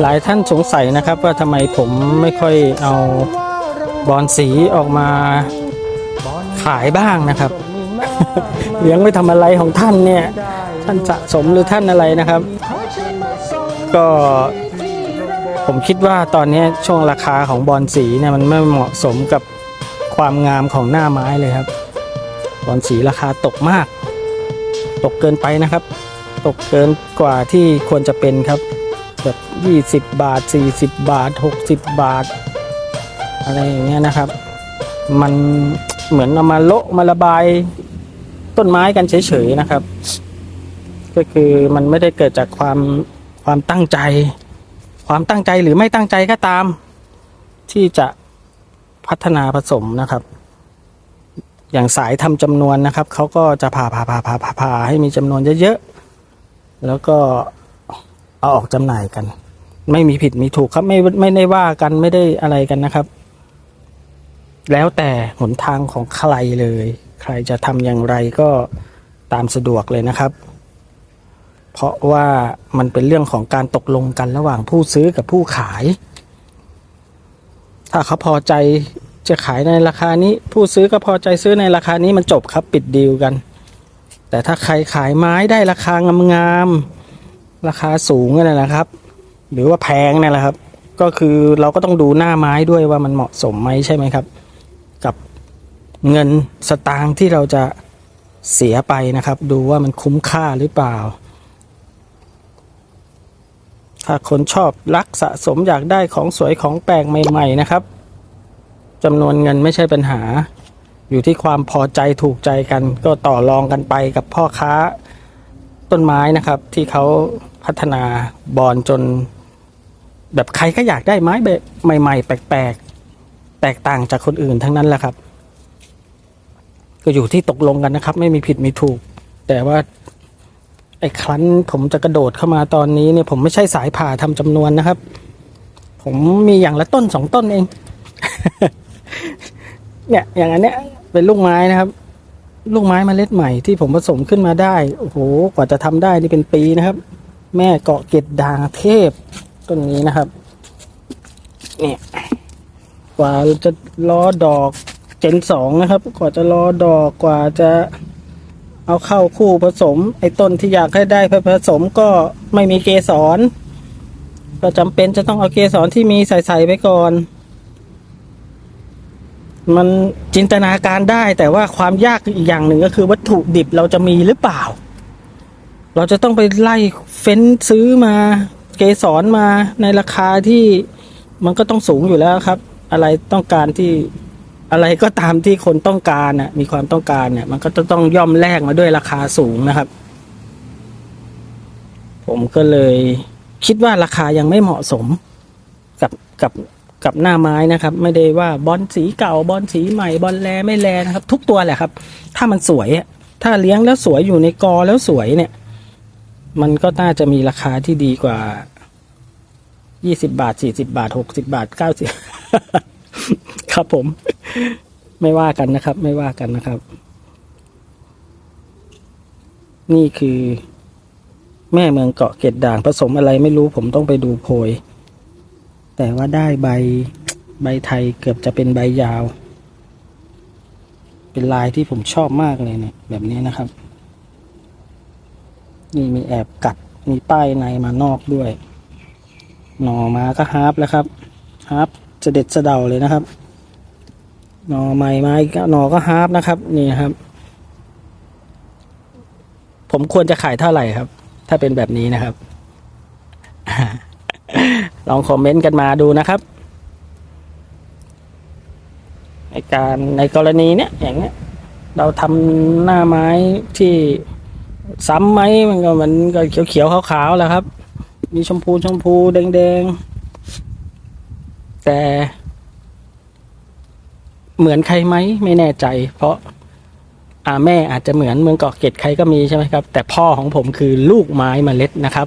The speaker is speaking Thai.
หลายท่านสงสัยนะครับว่าทำไมผมไม่ค่อยเอาบอลสีออกมาขายบ้างนะครับ เลี้ยงไว้ทำอะไรของท่านเนี่ย ท่านสะสมหรือท่านอะไรนะครับ ก็ผมคิดว่าตอนนี้ช่วงราคาของบอลสีเนี่ยมันไม่เหมาะสมกับความงามของหน้าไม้เลยครับ บอลสีราคาตกมาก ตกเกินไปนะครับ ตกเกินกว่าที่ควรจะเป็นครับแบบ 20 บาท 40 บาท 60 บาท อะไรอย่างเงี้ยนะครับ มันเหมือนเอามาโละมาระบายต้นไม้กันเฉยๆนะครับ ก็คือมันไม่ได้เกิดจากความความตั้งใจ ความตั้งใจหรือไม่ตั้งใจก็ตาม ที่จะพัฒนาผสมนะครับ อย่างสายทำจำนวนนะครับเขาก็จะผ่าผ่าผ่าผ่าผ่าให้มีจำนวนเยอะๆ แล้วก็เอาออกจำหน่ายกัน ไม่มีผิดมีถูกครับ ไม่ไม่ได้ว่ากันไม่ได้อะไรกันนะครับ แล้วแต่หนทางของใครเลย ใครจะทำอย่างไรก็ตามสะดวกเลยนะครับ เพราะว่ามันเป็นเรื่องของการตกลงกันระหว่างผู้ซื้อกับผู้ขาย ถ้าเขาพอใจจะขายในราคานี้ ผู้ซื้อก็พอใจซื้อในราคานี้มันจบครับปิดดีลกัน แต่ถ้าใครขายไม้ได้ราคางามๆราคาสูงนั่นแหละครับ หรือว่าแพงนั่นแหละครับ ก็คือเราก็ต้องดูหน้าไม้ด้วยว่ามันเหมาะสมไหมใช่ไหมครับ กับเงินสตางค์ที่เราจะเสียไปนะครับ ดูว่ามันคุ้มค่าหรือเปล่า ถ้าคนชอบรักสะสมอยากได้ของสวยของแปลกใหม่ ๆ นะครับจำนวนเงินไม่ใช่ปัญหา อยู่ที่ความพอใจถูกใจกัน ก็ต่อรองกันไปกับพ่อค้าต้นไม้นะครับ ที่เขาพัฒนาบอลจน แบบใครก็อยากได้ไม้แบบใหม่ ๆ แปลกๆ แตกต่างจากคนอื่นทั้งนั้นแหละครับ ก็อยู่ที่ตกลงกันนะครับ ไม่มีผิดมีถูก แต่ว่าไอ้ครั้นผมจะกระโดดเข้ามาตอนนี้เนี่ยผมไม่ใช่สายผ่าทำจำนวนนะครับ ผมมีอย่างละต้นสองต้นเอง เนี่ยอย่างอันเนี้ย เป็นลูกไม้นะครับ ลูกไม้เมล็ดใหม่ที่ผมผสมขึ้นมาได้โอ้โหกว่าจะทำได้นี่เป็นปีนะครับ แม่เกาะเกตด่างเทพต้นนี้นะครับเนี่ยกว่าจะรอดอกเจนสองนะครับ กว่าจะรอดอกกว่าจะเอาเข้าคู่ผสม ไอ้ต้นที่อยากให้ได้ผสมก็ไม่มีเกสรก็จำเป็นจะต้องเอาเกสรที่มีใส่ๆไปก่อน มันจินตนาการได้ แต่ว่าความยากอีกอย่างหนึ่งก็คือวัตถุดิบเราจะมีหรือเปล่า เราจะต้องไปไล่เฟ้นซื้อมาเกสรมาในราคาที่มันก็ต้องสูงอยู่แล้วครับ อะไรต้องการที่อะไรก็ตามที่คนต้องการน่ะ มีความต้องการเนี่ย มันก็จะต้องย่อมแลกมาด้วยราคาสูงนะครับ ผมก็เลยคิดว่าราคายังไม่เหมาะสมกับกับ กับหน้าไม้นะครับ ไม่ได้ว่าบอลสีเก่าบอลสีใหม่บอลแลไม่แลนะครับ ทุกตัวแหละครับ ถ้ามันสวยอะถ้าเลี้ยงแล้วสวยอยู่ในกอแล้วสวยเนี่ย มันก็น่าจะมีราคาที่ดีกว่ายี่สิบาทสี่สิบาทหกสิบาทเก้าสิบครับผม ไม่ว่ากันนะครับ ไม่ว่ากันนะครับ นี่คือ แม่เมืองเกาะเกตด่างผสมอะไรไม่รู้ผมต้องไปดูโพย แต่ว่าได้ใบใบไทยเกือบจะเป็นใบยาว เป็นลายที่ผมชอบมากเลยเนี่ยแบบนี้นะครับ นี่มีแอบกัดมีป้ายในมานอกด้วย หน่อมาก็ฮาร์ปแล้วครับฮาร์ปจะเด็ดสะเดาเลยนะครับ หน่อใหม่มาอีกหน่อก็ฮาร์ปนะครับ นี่ครับ ผมควรจะขายเท่าไหร่ครับ ถ้าเป็นแบบนี้นะครับ ลองคอมเมนต์กันมาดูนะครับในการในกรณีเนี้ยอย่างเนี้ย เราทำหน้าไม้ที่ซ้ำไหมมันก็มันก็เขียวๆขาวๆแล้วครับ มีชมพูชมพูแดงๆ แต่เหมือนใครไหมไม่แน่ใจ เพราะอาแม่อาจจะเหมือนเมืองเกาะเกร็ดใครก็มีใช่ไหมครับ แต่พ่อของผมคือลูกไม้เมล็ดนะครับ